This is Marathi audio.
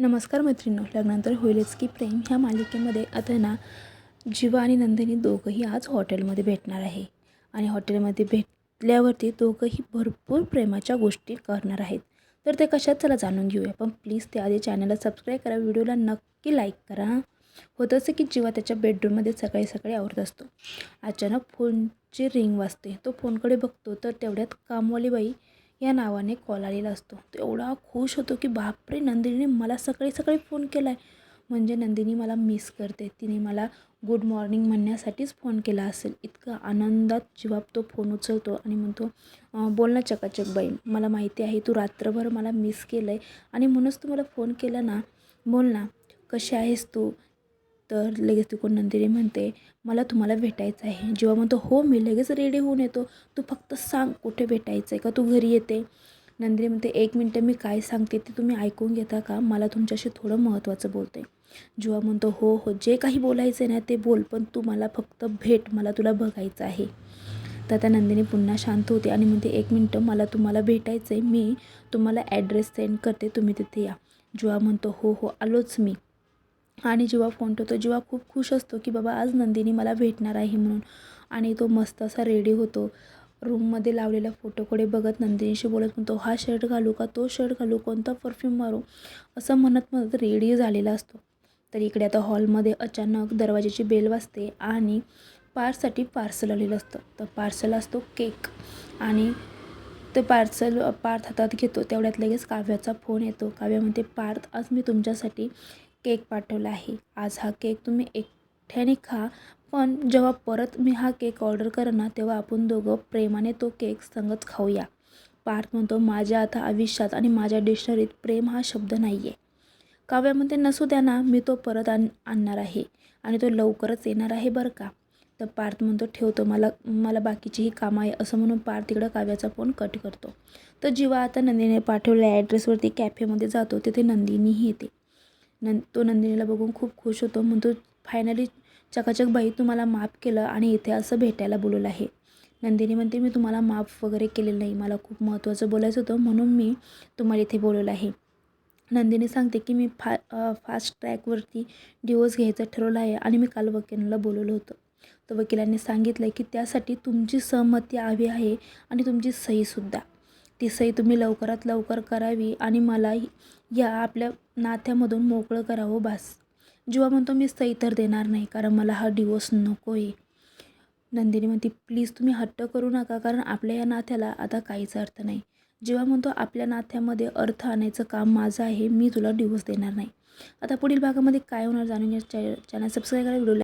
नमस्कार मैत्रिणी लग्नानंतर होईलच की प्रेम ह्या मालिकेमध्ये आता ना जीवा आणि नंदिनी दोघंही आज हॉटेलमध्ये भेटणार आहे. आणि हॉटेलमध्ये भेटल्यावरती दोघंही भरपूर प्रेमाच्या गोष्टी करणार आहेत. तर ते कशात चला जाणून घेऊया. पण प्लीज त्याआधी चॅनलला सबस्क्राईब करा. व्हिडिओला नक्की लाईक करा. होतं असं की जीवा त्याच्या बेडरूममध्ये सकाळी सकाळी आवरत असतो. अचानक फोनची रिंग वाजते. तो फोनकडे बघतो. तर तेवढ्यात कामवाली बाई या नावाने कॉल आलेला असतो. तो एवढा खुश होतो की बापरे नंदिनीने मला सकाळी सकाळी फोन केला आहे म्हणजे नंदिनी मला मिस करते. तिने मला गुड मॉर्निंग म्हणण्यासाठीच फोन केला असेल. इतका आनंदात जेव्हा तो फोन उचलतो आणि म्हणतो बोल ना चकाचक बाई मला माहिती आहे तू रात्रभर मला मिस केलं आहे आणि म्हणूनच तू मला फोन केला ना. बोल ना कशी आहेस तू? तर लगेच तिकडून नंदिनी म्हणते मला तुम्हाला भेटायचं आहे. जेव्हा म्हणतो हो मी लगेच रेडी होऊन येतो. तू फक्त सांग कुठे भेटायचं आहे का? तू घरी येते. नंदिनी म्हणते एक मिनटं मी काय सांगते ते तुम्ही ऐकून घेता का? मला तुमच्याशी थोडं महत्त्वाचं बोलते जेव्हा म्हणतो हो हो जे काही बोलायचं आहे ना ते बोल पण तू मला फक्त भेट मला तुला बघायचं आहे. तर आता नंदिनी पुन्हा शांत होते आणि म्हणते एक मिनटं मला तुम्हाला भेटायचं आहे मी तुम्हाला ॲड्रेस सेंड करते. तुम्ही तिथे या. जेव्हा म्हणतो हो हो आलोच मी. आणि जेव्हा फोन ठेवतो जेव्हा खूप खुश असतो की बाबा आज नंदिनी मला भेटणार आहे म्हणून. आणि तो मस्त असा रेडी होतो. रूममध्ये लावलेल्या फोटोकडे बघत नंदिनीशी बोलत म्हणतो हा शर्ट घालू का? तो शर्ट घालू? कोणता परफ्यूम मारू? असं म्हणत म्हणत रेडी झालेला असतो. तर इकडे आता हॉलमध्ये अचानक दरवाजाची बेल वाजते आणि पार्ससाठी पार्सल आलेलं असतं. तर पार्सल असतो केक आणि ते पार्सल पार्थ हातात घेतो. तेवढ्यात लगेच काव्याचा फोन येतो. काव्या म्हणते पार्थ आज मी तुमच्यासाठी केक पाठवला आहे. आज हा केक तुम्ही एकट्याने खा पण जेव्हा परत मी हा केक ऑर्डर करणार तेव्हा आपण दोघं प्रेमाने तो केक संगत खाऊया. पार्थ म्हणतो माझ्या आता आयुष्यात आणि माझ्या डिक्शनरीत प्रेम हा शब्द नाही आहे काव्या म्हणते नसू द्या ना मी तो परत आण आणणार आहे आणि तो लवकरच येणार आहे बरं का? तर पार्थ म्हणतो ठेवतो मला मला बाकीचीही कामं आहे असं म्हणून पार्थ तिकडं काव्याचा फोन कट करतो. तर जेव्हा आता नंदिनीने पाठवलेल्या ॲड्रेसवरती कॅफेमध्ये जातो तिथे नंदिनीही येते. नं तो नंदिनीला बघून खूप खुश होतो. म्हणतो फायनली चकाचक बाई तुम्हाला माफ केलं आणि इथे असं भेटायला बोलवलं आहे. नंदिनी म्हणते मी तुम्हाला माफ वगैरे केलेलं नाही. मला खूप महत्त्वाचं बोलायचं होतं. म्हणून मी तुम्हाला इथे बोलवलं आहे. नंदिनी सांगते की मी फा फास्ट ट्रॅकवरती डिवोर्स घ्यायचं ठरवलं आहे आणि मी काल वकिलांना बोलवलं होतं. तर वकिलांनी सांगितलं की त्यासाठी तुमची सहमती हवी आहे आणि तुमची सहीसुद्धा. ती सही तुम्ही लवकरात लवकर करावी आणि मला या आपल्या नात्यामधून मोकळं करावं बास. जेव्हा म्हणतो मी सही तर देणार नाही कारण मला हा डिवोर्स नको आहे नंदिनी म्हणते प्लीज तुम्ही हट्ट करू नका कारण आपल्या या नात्याला आता काहीच अर्थ नाही. जेव्हा म्हणतो आपल्या नात्यामध्ये अर्थ आणायचं काम माझं आहे मी तुला डिवोर्स देणार नाही. आता पुढील भागामध्ये काय होणार जाणून चॅनल सबस्क्राईब करा व्हिडिओला